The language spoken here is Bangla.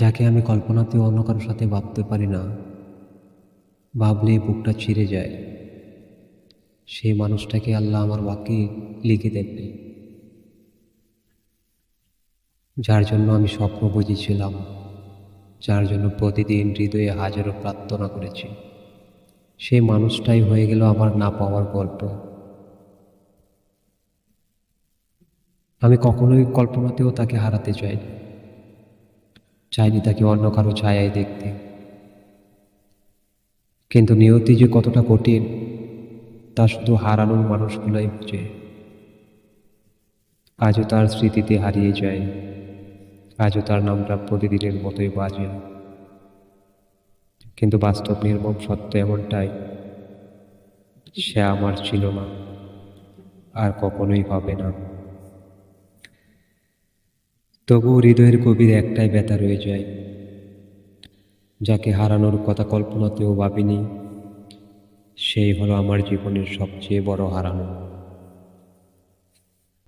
যাকে আমি কল্পনাতেও অন্য কারোর সাথে ভাবতে পারি না। ভাবলেই বুকটা ছিঁড়ে যায়। সেই মানুষটাকে আল্লাহ আমার বাকি লিখে দেবে। যার জন্য আমি স্বপ্ন বুঝেছিলাম, যার জন্য প্রতিদিন হৃদয়ে হাজারো প্রার্থনা করেছি। সেই মানুষটাই হয়ে গেল আমার না পাওয়ার গল্প। আমি কখনোই কল্পনাতেও তাকে হারাতে চাইনি। চাইনি তাকে অন্য কারও ছায়ায় দেখতে। কিন্তু নিয়তি যে কতটা কঠিন, তা শুধু হারানোর মানুষগুলোই বুঝে। আজও তার স্মৃতিতে হারিয়ে যায়। আজও তার নামটা প্রতিদিনের মতোই বাজে। কিন্তু বাস্তব নির্মম সত্য এমনটাই, সে আমার ছিল না, আর কখনোই হবে না। তবুও হৃদয়ের গভীরে একটাই ব্যথা রয়ে যায়, যাকে হারানোর কথা কল্পনাতেও ভাবিনি। সেই হলো আমার জীবনের সবচেয়ে বড় হারানো।